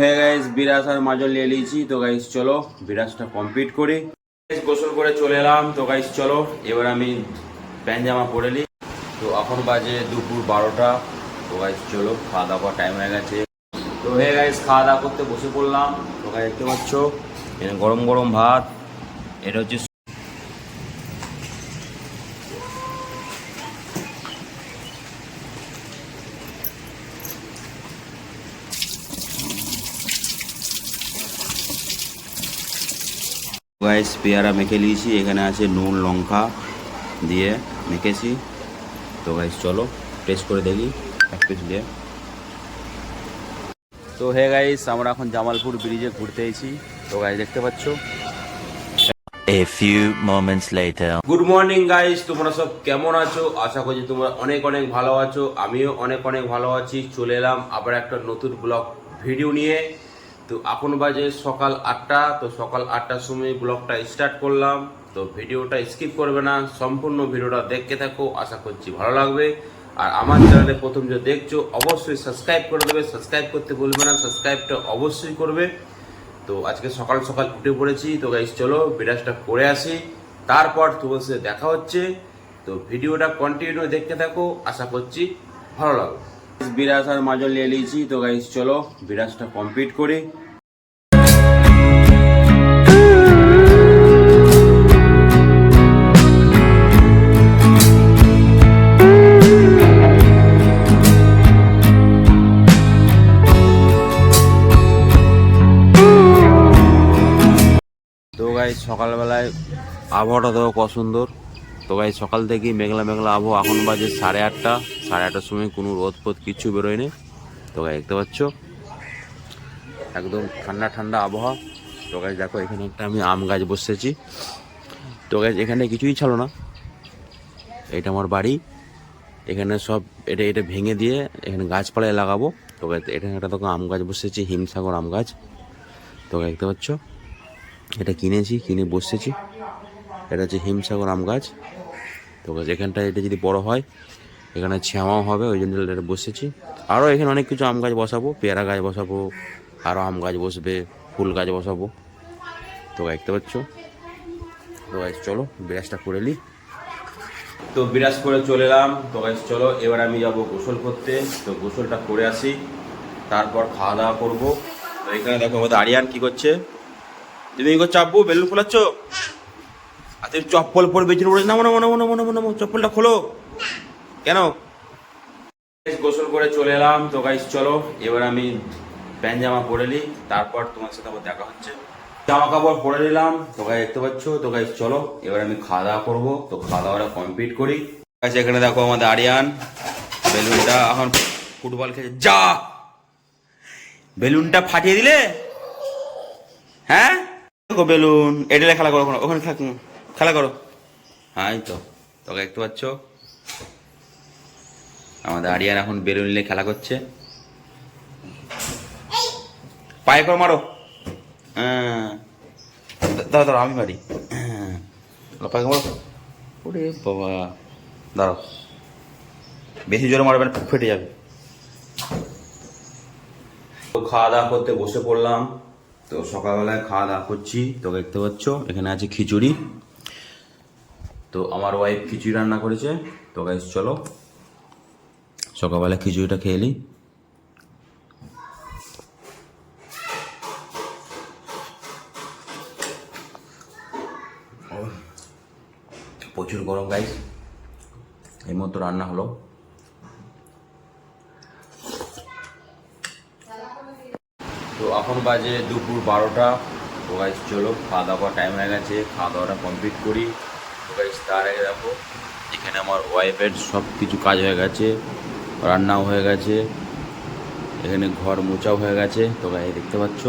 হয়ে গাইস বিরাজ আর মাজল নিয়ে নিয়েছি তো গাইস চলো বিরাজটা কমপ্লিট করি। গোসল করে চলে এলাম। তো গাইস চলো, এবার আমি প্যান্ট জামা পরে নিই তো এখন বাজে দুপুর বারোটা। তো গাইস চলো খাওয়া দাওয়া টাইম হয়ে গেছে। তো হে গাইস খাওয়া দাওয়া করতে বসে পড়লাম। তো গাইস দেখতে পাচ্ছ গরম গরম ভাত। এটা হচ্ছে গাইস পেয়ারা মেখে নিয়েছি। এখানে আছে নুন লঙ্কা দিয়ে মেখেছি। তো গাইস চলো টেস্ট করে দেখি। এক পিস দিয়ে। তো হে গাইস আমরা এখন জামালপুর ব্রিজে ঘুরতে এসেছি। তো গাইস দেখতে পাচ্ছ? A few moments later. Good morning guys তোমরা সব কেমন আছো? আশা করছি তোমরা অনেক অনেক ভালো আছো। আমিও অনেক অনেক ভালো আছি। চলে এলাম আবার একটা নতুন ব্লগ ভিডিও নিয়ে। তো এখন বাজে সকাল আটটা, তো সকাল আটটার সময় ব্লগটা স্টার্ট করলাম। তো ভিডিওটা স্কিপ করবে না, সম্পূর্ণ ভিডিওটা দেখতে থাকো, আশা করছি ভালো লাগবে। আর আমার চ্যানেলে প্রথম যে দেখছ, অবশ্যই সাবস্ক্রাইব করে দেবে। সাবস্ক্রাইব করতে বলবে না, সাবস্ক্রাইবটা অবশ্যই করবে। তো আজকে সকাল সকাল উঠে পড়েছি। তো গাইস চলো বিরাজটা করে আসি। তারপর তোমার সাথে দেখা হচ্ছে। তো ভিডিওটা কন্টিনিউ দেখতে থাকো, আশা করছি ভালো লাগবে। বিরাজ আর মাজল নিয়ে নিয়েছি। তো গাইস চলো বিরাজটা কমপ্লিট করি। সকালবেলায় আবহাওয়াটা তো কত সুন্দর। তো গাই, সকাল থেকেই মেঘলা মেঘলা আবহাওয়া। এখন বাজে সাড়ে আটটা, সাড়ে আটটার সময় কোনো রোদ ফোদ কিচ্ছু বেরোয়নি। তো গাই, দেখতে পাচ্ছ? একদম ঠান্ডা ঠান্ডা আবহাওয়া। তো গাছ দেখো, এখানে একটা আমি আম গাছ বসেছি। তো গাছ এখানে কিছুই ছিল না। এটা আমার বাড়ি। এখানে সব এটা এটা ভেঙে দিয়ে এখানে গাছপালায় লাগাবো। তো গাছ এখানে একটা তখন আম গাছ বসেছি, হিমসাগর আম গাছ। তো দেখতে পাচ্ছ? এটা কিনেছি, কিনে বসেছি। এটা হচ্ছে হিমসাগর আম গাছ। তো এখানটা এটা যদি বড় হয়, এখানে শ্যামাও হবে, ওই জন্য এটা বসেছি। আরও এখানে অনেক কিছু আম গাছ বসাবো, পেয়ারা গাছ বসাবো আরও আম গাছ বসবে, ফুল গাছ বসাবো। তো দেখতে পাচ্ছ? তো গাছ চলো, বিরাজটা করে নিই তো বিরাজ করে চলে এলাম। তো গাছ চলো, এবার আমি যাব গোসল করতে। তো গোসলটা করে আসি, তারপর খাওয়া দাওয়া করব। এখানে দেখো আমাদের আরিয়ান কি করছে। তুমি করছ আব্বু, বেলুন ফোলাচ্ছ? আর তুমি চপ্পল পরে বেঁচে পড়েছো না মনে মনে মনে মনে মনে চপ্পলটা খোলো। কেন? গোসল করে চলে এলাম। তো গাইস চলো, এবার আমি প্যান্ট জামা পরে নিই। তারপর তোমার সাথে আবার দেখা হচ্ছে। জামা কাপড় পরে নিলাম। তো দেখতে পাচ্ছ? তো গাইস চলো, এবার আমি খাওয়া দাওয়া করব। তো খাওয়া দাওয়াটা কমপ্লিট করি। গাইস এখানে দেখো আমাদের আরিয়ান। বেলুনটা এখন ফুটবল খেলছে। যা! বেলুনটা ফাটিয়ে দিলে? হ্যাঁ? বেলুন। এডেলে খেলা করো ওখানে ওখানে থাক- খেলা করো। হ্যাঁ তো। তোকে দেখতে পাচ্ছ? আমাদের আরিয়ান এখন বেলুন নিয়ে খেলা করছে। পায়ে করে মারো। হ্যাঁ। দাঁড়া দাঁড়া আমি মারি। পায়ে মারো। ওরে বাবা। দাঁড়াও। বেশি জোরে মারবেন ফেটে যাবে। তো খাওয়া দাওয়া করতে বসে পড়লাম। তো সকালবেলায় খাওয়া দাওয়া করছি। তো দেখতে পাচ্ছ এখানে আছে খিচুড়ি। তো আমার ওয়াইফ খিচুড়ি রান্না করেছে। তো গাইস চলো। সকালবেলা খিচুড়িটা খেয়ে নিই। প্রচুর গরম গাইস এই মতো রান্না হলো। তো এখন বাজে দুপুর বারোটা। তো গাইস চলো খাওয়া দাওয়া টাইম হয়ে গেছে। খাওয়া দাওয়াটা কমপ্লিট করি। তো গাইস তার আগে এখানে আমার ওয়াইফের সব কিছু কাজ হয়ে গেছে, রান্নাও হয়ে গেছে, এখানে ঘর মোচাও হয়ে গেছে, তো গাই দেখতে পাচ্ছ?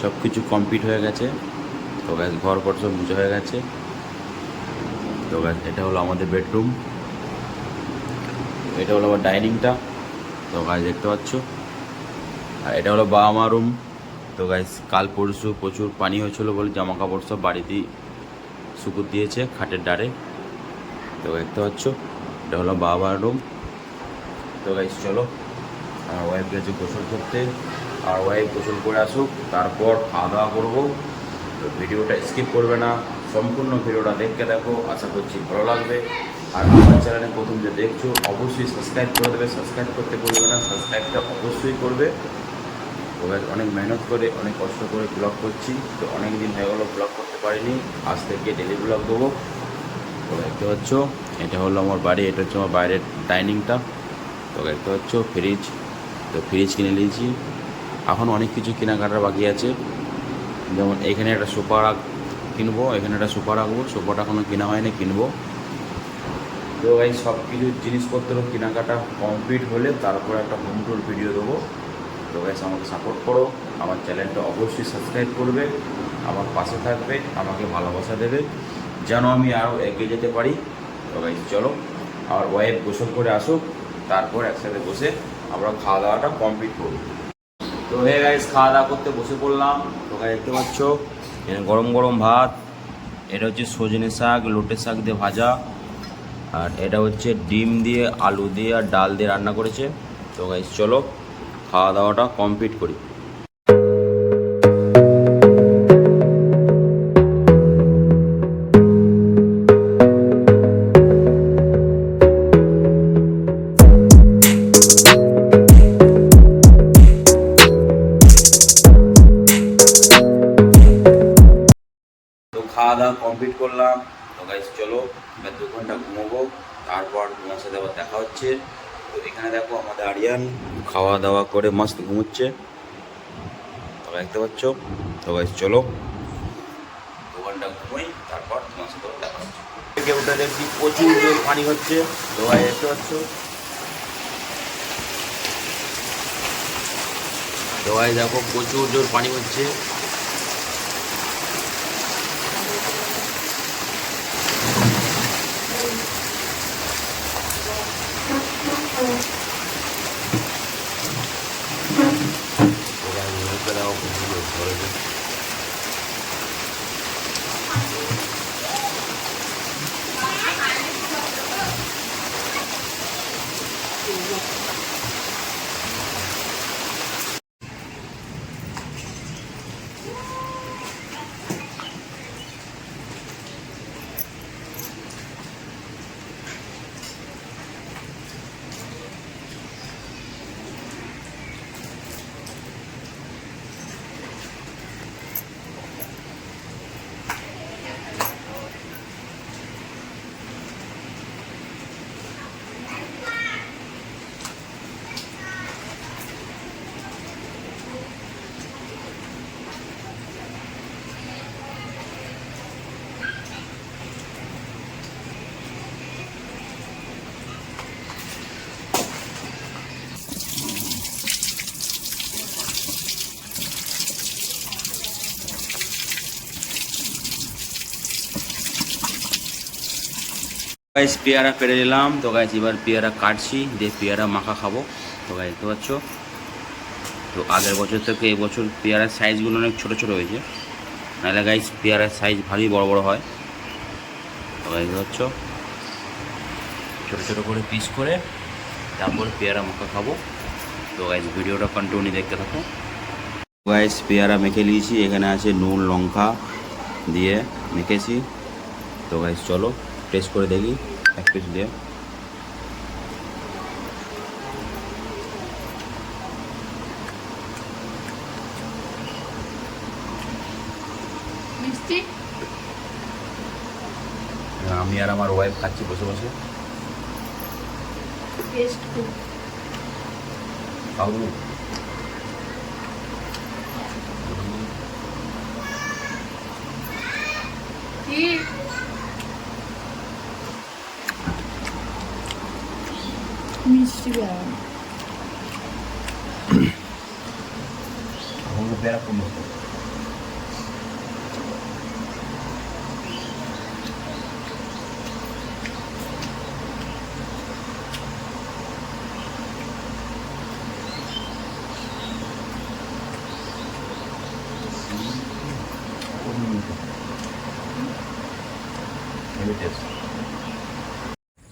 সব কিছু কমপ্লিট হয়ে গেছে, তো গাইস ঘর পর সব মুছা হয়ে গেছে। তো গাইস এটা হলো আমাদের বেডরুম এটা হলো আমার ডাইনিংটা তো গাইস দেখতে পাচ্ছ? আর এটা হলো বাবা মা রুম তো গাইস কাল পরশু প্রচুর পানি হয়েছিল বলে জামা কাপড় সব বাড়িতেই শুকুর দিয়েছে খাটের ডারে। তো দেখতে পাচ্ছ, এটা হলো বাবা মার রুম তো গাইস চলো আমার ওয়াইফ গেছে গোসল করতে। আর ওয়াইফ গোসল করে আসুক, তারপর খাওয়া দাওয়া করব। তো ভিডিওটা স্কিপ করবে না, সম্পূর্ণ ভিডিওটা দেখতে দেখো আশা করছি ভালো লাগবে। আর আমার চ্যানেলে প্রথম যে দেখছ, অবশ্যই সাবস্ক্রাইব করে দেবে। সাবস্ক্রাইব করতে বলবে না সাবস্ক্রাইবটা অবশ্যই করবে। Guys, অনেক মেহনত করে অনেক কষ্ট করে ব্লগ করছি। তো অনেক দিন হয়ে গেলো ব্লগ করতে পারিনি। আজ থেকে ডেলি ব্লগ দেবো। তো দেখতে পাচ্ছ এটা হলো আমার বাড়ি এটা হচ্ছে আমার বাইরের ডাইনিংটা তো দেখতে পাচ্ছ ফ্রিজ তো ফ্রিজ কিনে নিয়েছি। এখন অনেক কিছু কেনাকাটার বাকি আছে। যেমন এখানে একটা সোফা রাখ কিনবো এখানে একটা সোফা রাখব। সোফাটা এখনও কেনা হয়নি কিনবো। তো এই সব কিছু জিনিসপত্র কেনাকাটা কমপ্লিট হলে তারপর একটা হোম টুর ভিডিও দেবো। তো গাইস আমাকে সাপোর্ট করো। আমার চ্যানেলটা অবশ্যই সাবস্ক্রাইব করবে। আমার পাশে থাকবে, আমাকে ভালোবাসা দেবে। যেন আমি আরও এগিয়ে যেতে পারি। তো গাইস চলো, আমার ওয়াইফ গোসল করে আসুক, তারপর একসাথে বসে আমরা খাওয়া দাওয়াটা কমপ্লিট করব। তো হে গাইস খাওয়া দাওয়া করতে বসে পড়লাম। তো গাইস দেখতে পাচ্ছ গরম গরম ভাত, এটা হচ্ছে সজনে শাক, লোটে শাক দিয়ে ভাজা, আর এটা হচ্ছে ডিম দিয়ে, আলু দিয়ে আর ডাল দিয়ে রান্না করেছে। তো গাইস চলো খাওয়া দাওয়াটা কমপ্লিট করি। খাওয়া দাওয়া কমপ্লিট করলাম। তো গাইস চলো দু ঘণ্টা ঘুমোবো। তারপর তোমার সাথে আবার দেখা হচ্ছে। এখানে দেখো আমাদের আরিয়ান খাওয়া দাওয়া করে মস্ত ঘুমোচ্ছে। তো দেখতে পাচ্ছ? তো চলো। দু ঘণ্টা ঘুমোই, তারপর তোমার সাথে দেখা থেকে উঠে দেখছি প্রচুর জোর পানি হচ্ছে। তো দেখতে পাচ্ছ? তো দেখো প্রচুর জোর পানি হচ্ছে ওখানে নৌকা দাও গাইস পেয়ারা পেরে নিলাম। তো গাইস এবার পেয়ারা কাটছি, দিয়ে পেয়ারা মাখা খাব। তো গাইস দেখতে পাচ্ছ? তো আগের বছর থেকে এই বছর পেয়ারার সাইজগুলো অনেক ছোটো ছোটো হয়েছে। নাহলে গাইস পেয়ারার সাইজ ভালোই বড় বড় হয়। তো গাইস দেখতে ছোটো ছোটো করে পিস করে তারপর পেয়ারা মাখা খাব। তো গাইস ভিডিওটা কন্টিনিউ দেখতে থাকো। গাইস পেয়ারা মেখে নিয়েছি। এখানে আছে নুন, লঙ্কা দিয়ে মেখেছি। তো গাইস চলো টেস্ট করে দেখি। এক পিস দিয়ে আমি আর আমার ওয়াইফ খাচ্ছি বসে বসে। খুব? কি? মিষ্টি বেড়া এখন তো পেয়ারা খুব মিষ্টি।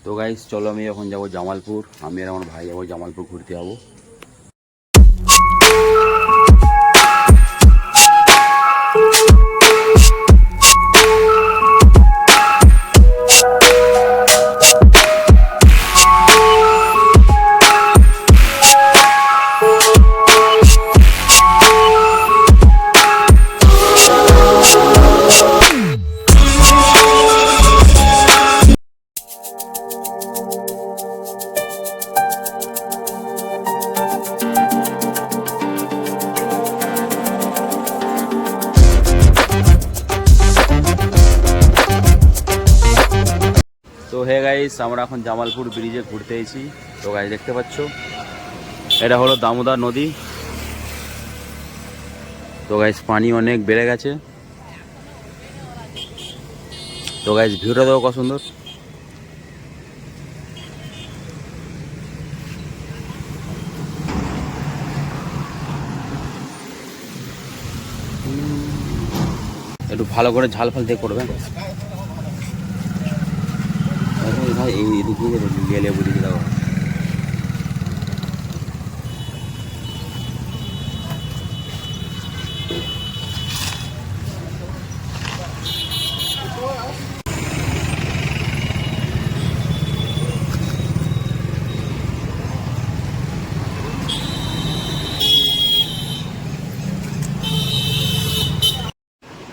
তো গাইস চলো আমি এখন যাব জামালপুর। আমি আর আমার ভাই যাব জামালপুর ঘুরতে যাব। এখন জামালপুর ব্রিজে ঘুরতে এসেছি। তো গাইস দেখতে পাচ্ছ? এটা হলো দামোদর নদী। তো গাইস পানি অনেক বেড়ে গেছে। তো গাইস ভিউটা দেখো কত সুন্দর। একটু ভালো করে ঝাল ফাল দিয়ে করবেন ভাই এই এদিকে গেলে বুঝিয়ে দাও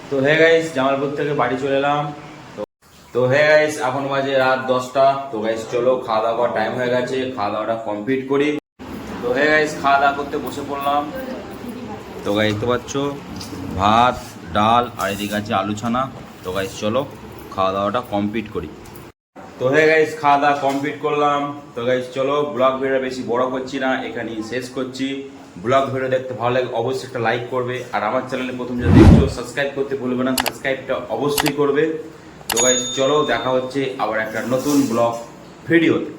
তো হে গাইস জামালপুর থেকে বাড়ি চলে এলাম তো তো হে গাইস এখন বাজে রাত দশটা। তো গাইস চলো খাওয়া দাওয়া টাইম হয়ে গেছে খাওয়া দাওয়াটা কমপ্লিট করি। তো হে গাইস খাওয়া দাওয়া করতে বসে পড়লাম। তো গাইস দেখতে পাচ্ছ, ভাত, ডাল, আর এদিকে আছে আলু ছানা। তো গাইস চলো খাওয়া দাওয়াটা কমপ্লিট করি। তো হে গাইস খাওয়া দাওয়া কমপ্লিট করলাম। তো গাইস চলো ব্লগ ভিডিও বেশি বড় করছি না, এখানেই শেষ করছি। ব্লগ ভিডিও দেখতে ভালো লাগে, অবশ্যই একটা লাইক করবে। আর আমার চ্যানেলে প্রথম যারা দেখছ সাবস্ক্রাইব করতে ভুলবে না সাবস্ক্রাইবটা অবশ্যই করবে। তো গাইজ চলো দেখা হচ্ছে আবার একটা নতুন ব্লগ ভিডিওতে।